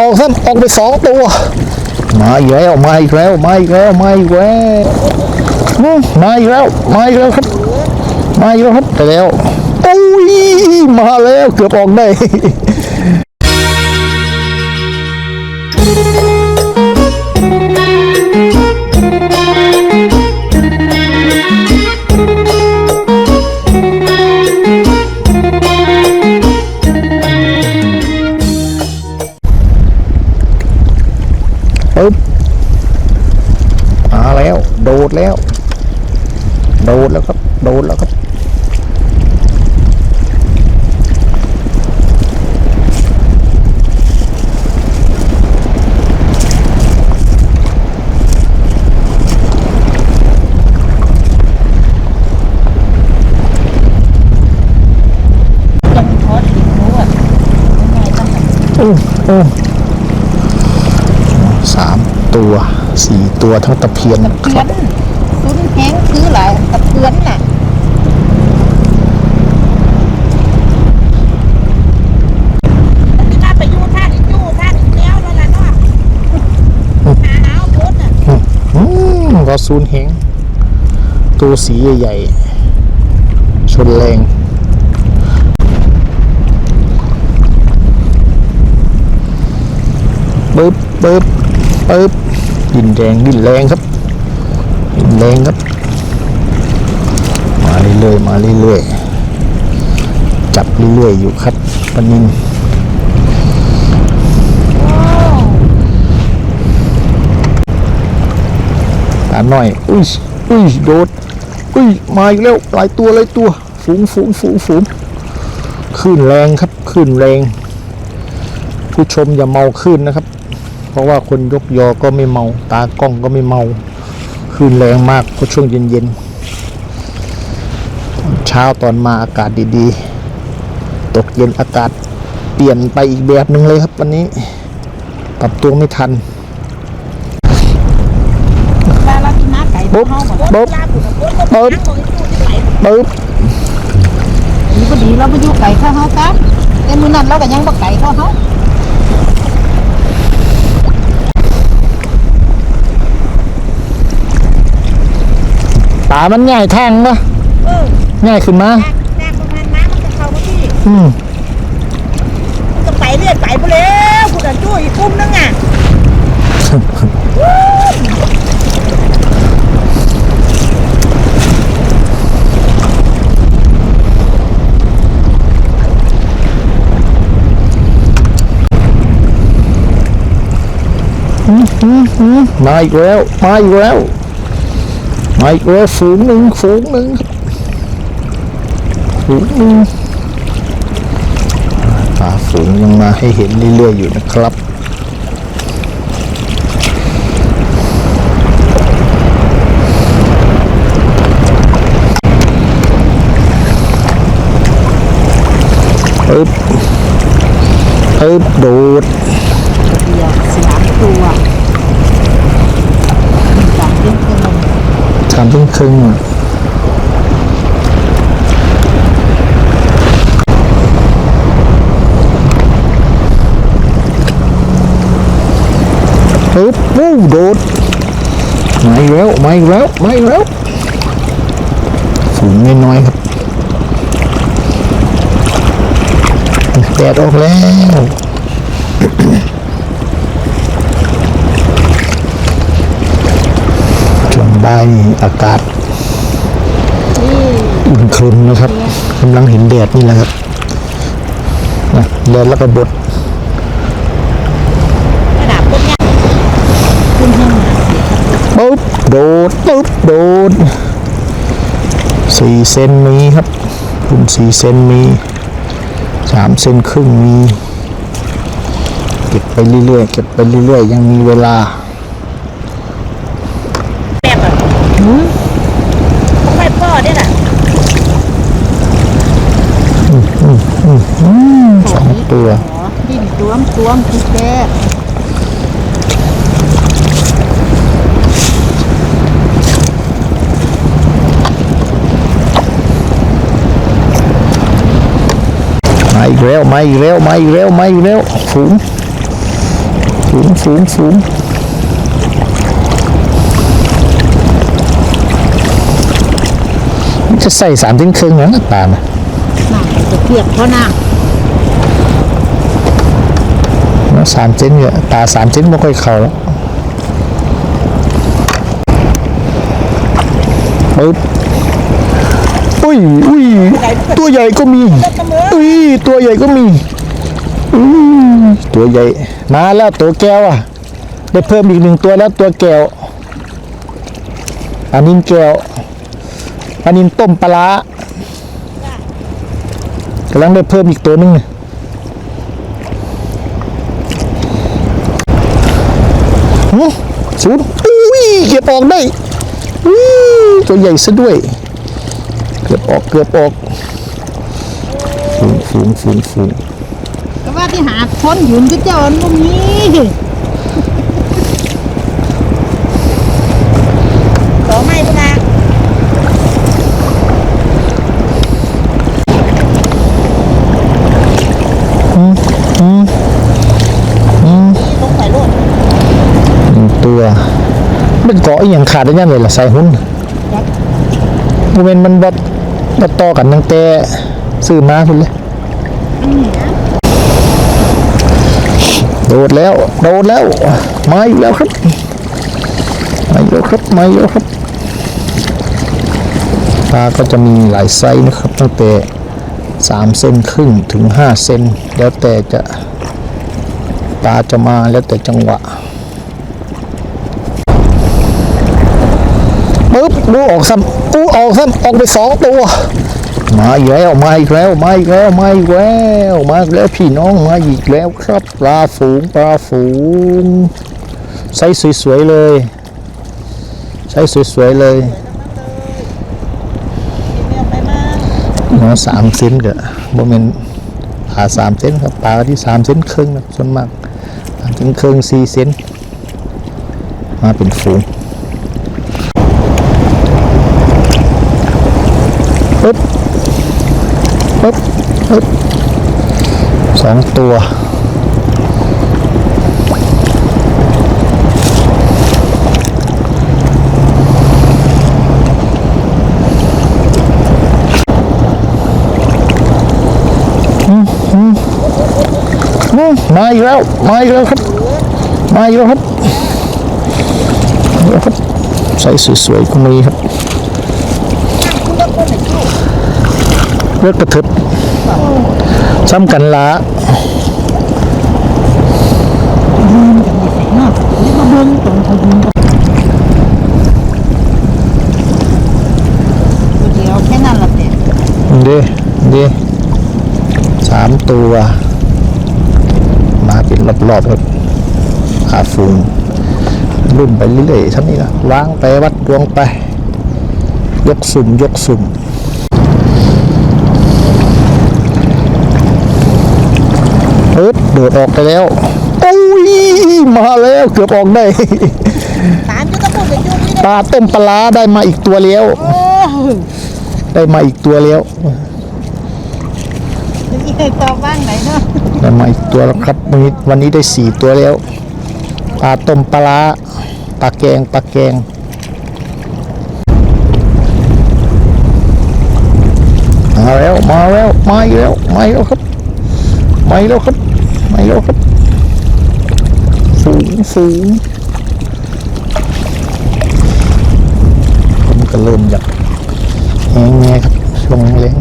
ออกครับออกไปสองตัว มาอีกแล้วมาอีกแล้วมาอีกแล้วมาอีกแล้วมาอีกแล้วมาอีกแล้วครับมาอีกแล้วครับไปแล้วโอ้ยมาแล้วเกือบออกได้ ดแล้ว โดดแล้วครับ โดดแล้วครับยังทอดอีกรู้อะยังไงต้องอืมอืมสามตัวสี่ตัวทั้งตะเพียนครับนซุน แห้งคือหลายตะเพื่อนน่ะนี่น่าไปอยู่ท่าอีจู้ท่าอีแล้วแล้วล่ะเนาะหาเอาโพสน่ะอืมก็ซูนเฮงตัวสีใหญ่ๆชนแรงปึ๊บปึ๊บปึ๊บดินแรงดินแรงครับดิน แรงครับ มาเรื่อยๆมาเรื่อยๆจับเรื่อยๆอยู่ครับปนินปลาหน่อย อุ้ยอุ้ยโดดอุ้ยมาอีกแล้วหลายตัวหลายตัว ฝูงฝูงฝูงฝูงขึ้นแรงครับขึ้นแรง ผู้ชมอย่าเมาขึ้นนะครับ เพราะว่าคนยกยอก็ไม่เมา ตากล้องก็ไม่เมา ขึ้นแรงมากเพราะช่วงเย็นๆตอนเช้าตอนมาอากาศดีๆ ตกเย็นอากาศเปลี่ยนไปอีกแบบหนึ่งเลยครับวันนี้ปรับตัวไม่ทันปลาเรากินน้าไก่ปุ๊บเฮาบ่ปุ๊บปลาปุ๋ยปุ๊บปึ๊บปึ๊บดีบ่ดีเราไปอยู่ไก่เข้าเฮาซะแต่มื้อนั้นเราก็ยังบ่ไก่เข้าเฮา ปลามันง่ายแทงปะเออง่ายขึ้นมาแรกประมาณน้ำมันจะเข้ามาที่อืมมันจะไปเรื่อยไปไปแล้วคุณอันจู้อีกกลุ่มนึงอะมาอีกแล้ว มาอีกแล้ว มาอีกแล้วฝูงหนึ่งฝูงหนึ่งฝูงหนึ่งปลาฝูงยังมาให้เห็นเรื่อยๆอยู่นะครับปึ๊บปึ๊บโดดเดียวสามตัวสามเป็นคน สามทุ่มครึ่งปึ๊บวู้โดดมาอีกแล้วมาอีกแล้วมาอีกแล้วฝูงน้อยๆครับแดดออกแล้วช่วงบ่ายนี่อากาศอุ่นครึมนะครับกำลังเห็นแดดนี่แหละครับนะแดดแล้วก็บดระดับพวกเนี้ยคุณยังปุ๊บโดดปุ๊บโดดสี่เซนมีครับคุณสี่เซนมีสามเซนครึ่งมี เก็บไปเรื่อยๆเก็บไปเรื่อยๆ ยังมีเวลา แบบอะต้องไปพ่อได้ล่ะ สองตัว อ๋อดิ้นตั วมตัวมคือแกมาอีกแล้วมาอีกแล้วมาอีกแล้วมาอีกแล้วฝูงฝูงฝูงฝูงจะใส่สามทิ้งครึ่งนะปลานะน่ะจะเทียบเขาหน้า เนอะสามเซนเนี่ยปลาสามเซนไม่ค่อยเข้าแล้วปึ๊บอุ้ยอุ้ยตัวใหญ่ก็มีอุ้ยตัวใหญ่ก็มีอุ้ยตัวใหญ่มาแล้วตัวแก้วอะ ได้เพิ่มอีกหนึ่งตัวแล้วตัวแก้วอันนี้แก้วอันนี้ต้มปลาร้ากำลังได้เพิ่มอีกตัวหนึงเนี่ย หืมศูนย์อุ้ยเก็บออกได้อุ้ยตัวใหญ่ซะด้วย เกือบออกเกือบออกฝูงฝูงฝูงฝูงก็ว่าที่หาคนยืนก็เจ้าอันมุมนี้ต่อไม่ปะนะ ลงไปโลด หนึ่งตัวมันเกาะ อหย่างขาดได้ยังเลยล่ะใส่หุ้นโมเมนต์มันบดบดต่อกันตั้งแต่ซื้อมาคุณเลยโดดแล้ว โดดแล้ว มาอีกแล้วครับ มาอีกแล้วครับ มาอีกแล้วครับปลาก็จะมีหลายไซส์นะครับ ตั้งแต่สามเซนครึ่งถึงห้าเซนแล้วแต่จะปลาจะมาแล้วแต่จังหวะ ปึ๊บดูออกซ้ำอู้ออกซ้ำออกไปสองตัว มาอีกแล้วมาอีกแล้วมาอีกแล้วมาอีกแล้วมาอีกแล้วพี่น้องมาอีกแล้วครับปลาฝูงปลาฝูงไซส์สวยๆเลยไซส์สวยๆเลยเมียไปมาเนาะสามเซนก็บ่แม่นปลาสามเซนครับปลาที่สามเซนครึ่งนะส่วนมากสามเซนครึ่งสี่เซนมาเป็นฝูง ปึ๊บปึ๊บปึ๊บสองตัวอืมมาอีกแล้วมาอีกแล้วครับมาอีกแล้วครับ มาอีกแล้วครับ ใส่สวยๆก็มีครับ เลือกกระทึบซ้ำกันละเดียวแค่นั้นละเด็ดเด้เด้สามตัว มาเป็นรอบๆครับอาฟูงรุ่นไปเรื่อยๆเท่านี้นะวางไปวัดดวงไป ยกสุ่มยกสุ่ม เอิบโดดออกไปแล้วโอ้ยมาแล้วเกือบออกได้ตามจะต้องพูดไปยุ่งนี่ปลาต้มปลาร้าได้มาอีกตัวแล้ว โอ้ยได้มาอีกตัวแล้วนี่ตอบบ้างไหนเนาะได้มาอีกตัวแล้วครับวันนี้วันนี้ได้สี่ตัวแล้วปลาต้มปลาร้าปลาแกงปลาแกงมาแล้วมาแล้วมาอีกแล้วมาอีกแล้วครับมาอีกแล้วครับ มาโยกแล้วครับฝูงสูงผมก็เริ่มอยากแง่ครับช่วงแรง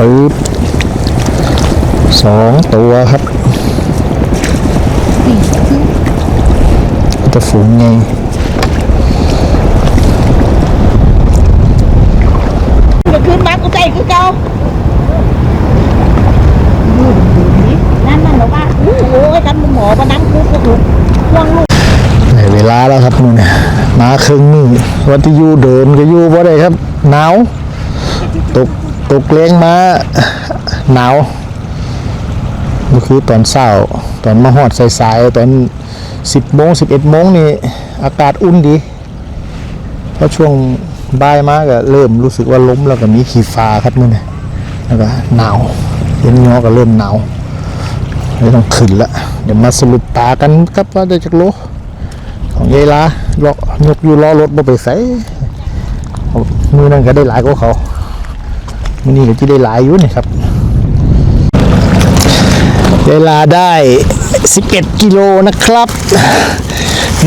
ปึ๊บสองตัวครับจะฝูงไงเมื่อคืนมากูใจคือเก่านั่นมันหรอว่าโอ้ยกันหมอมานั่งกูกูถูกห่วงลูกได้เวลาแล้วครับนู่นน่ะมาครึ่งมือวันที่อยู่เดินก็อยู่บ่ได้ครับหนาวตก ตกแรงมาหนาวก็คือตอนเช้า ตอนมาหอดสายๆตอนสิบโมงสิบเอ็ดโมงนี่อากาศอุ่นดีเพราะช่วงบ่ายมาก็เริ่มรู้สึกว่าล้มแล้วก็มีขีฟ้าครับมื้อนี้แล้วก็หนาวเย็นงอก็เริ่มหนาวเลยต้องขึ้นละเดี๋ยวมาสรุปตากันครับว่าได้จากโลของยายลาเลาะยกอยู่ล้อรถบ่ไปใส่มือนั่นก็ได้หลายกว่าเขา มือนี้ก็จะได้หลายอยู่นี่ครับยายลาได้ 11 กิโลนะครับ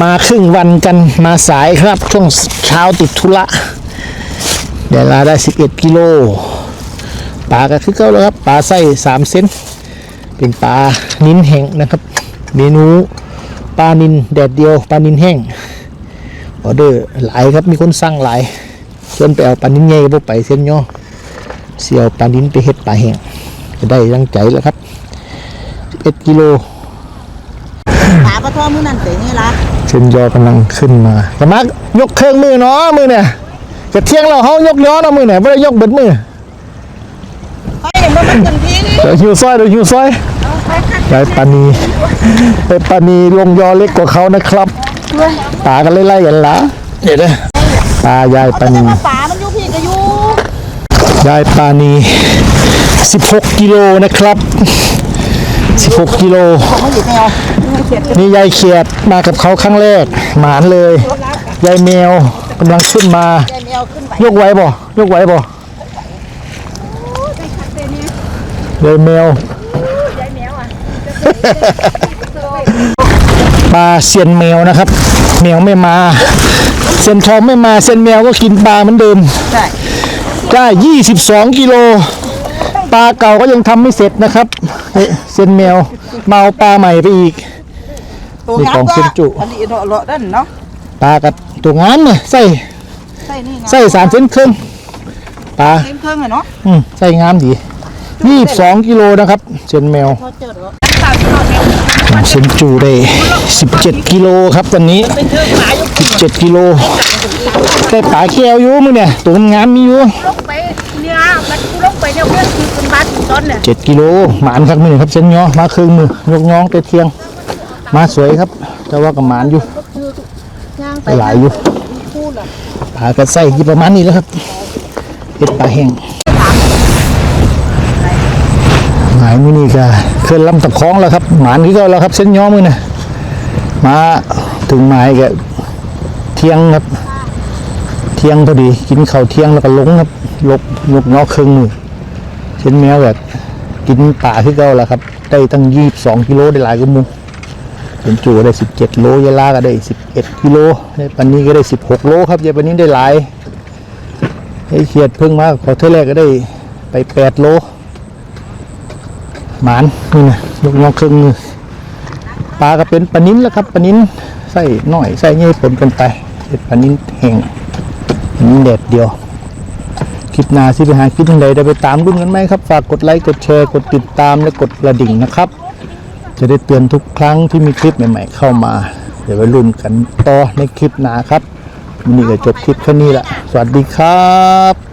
มาครึ่งวันกันมาสายครับ ช่วงเช้าติดธุระยายลาได้ 11 กิโลปลาก็คือเก่าแล้วครับปลาไส้3เซนเป็นปลานิ้นแห้งนะครับ เมนูปลานินแดดเดียวปลานินแห้งออเดอร์หลายครับมีคนสั่งหลายส่วนไปเอาปลานินใหญ่ไปเส้นย่อ เสียวปลานินไปเฮ็ดปลาแห้งจะได้ตั้งใจแล้วครับ11กิโลขาปลาทอมือนั่นเต๋นี่ละเส้นยอกำลังขึ้นมากระมักยกเครื่องมือเนาะมือเนี่ยจะเที่ยงเราเฮายกย้อนเนาะมือเนี่ยไม่ได้ยกเบิดมือเฮ้ยมันมันขึ้นที่นี่เดี๋ยวหิวซอยเดี๋ยวหิวซอยยายปานีไปปานีลงยอเล็กกว่าเขานะครับตากันไล่ๆกันละเดี๋ยวนะตายายปานี มาป่ามันอยู่พี่ก็อยู่ ยายปานี 16 กิโลนะครับ 16 กิโลผมมาอยู่แมวนี่ยายเขียดมากับเขาครั้งแรก หมานเลย ยายแมวกำลังขึ้นมา ยกไหว้บ่ ยกไหว้บ่ยายแมวปลาเซียนแมวนะครับแมวไม่มาเซียนทองไม่มาเซียนแมวก็กินปลาเหมือนเดิมใช่ ได้22 กิโล ปลาเก่าก็ยังทำไม่เสร็จนะครับเอ๊ะเซียนแมวมาเอาปลาใหม่ไปอีก ตัวนี่งาขมองก็เส้นจุ อันนี้เลาะเลาะด้านเนาะปลากับตัวงามเนี่ยใส่ใส่นี่ไงใส่สามเซนครึ่งปลาเต็มเครื่องเลยเนาะอืมใส่งามดียี่สองกิโลนะครับเซนแมวพอเจอแล้วเซนจูได้สิบเจ็ดกิโลครับตอนนี้เป็นเครื่องหมาอยู่สิบเจ็ดกิโล ได้ปลาแก้วอยู่มื้อเนี่ยตัวงามมีอยู่ลงไปเนี่ยมันกูลงไปเนี่ยเพื่อนคือเป็นบาสต้นเนี่ยเจ็ดกิโลหมานครับมื้อนี้ครับเซนยอมาครึ่งมือยกย้องแต่เที่ยง มาสวยครับแต่ว่ากับหมานอยู่ย่างไปหลายอยู่ปลากระไส้ยี่ประมาณนี้แล้วครับเห็ดปลาแห้งหมายมือนี่ก็เคลื่อนลำตะคองแล้วครับ หมานที่ก็แล้วครับ เส้นย้อมือนะมาถึงหมายก็เที่ยงครับเที่ยงพอดี กินข้าวเที่ยงแล้วก็ลงครับลกยกงอครึ่งมือเส้นแมวแบบกินป่าที่เก่าแล้วครับ ได้ตั้งยี่สิบสองกิโลได้หลายกว่าหมูเป็นจูได้17โลยาลาก็ได้11กิโลยายปันนี้ก็ได้16โลครับยายปันนี้ได้หลายไอ้เขียดเพิ่งมาขอเท่าแรกก็ได้ไป8โลหมานนี่นะยกงอครึ่งมือปลาก็เป็นปลานิ้นแล้วครับปลานิ้นใส่หน่อยใส่เงี้ยผลกันไปเป็นปลานิ้นแห้ง ปลานิ้นแดดเดียว คลิปหนาสิไปหาคลิปทังใดได้ไปตามรุ่นกันไหมครับ ฝากกดไลค์กดแชร์กดติดตามและกดกระดิ่งนะครับ จะได้เตือนทุกครั้งที่มีคลิปใหม่ ๆ เข้ามา เดี๋ยวไปรุ่นกันต่อในคลิปหนาครับวันนี้ก็จบคลิปแค่นี้ละสวัสดีครับ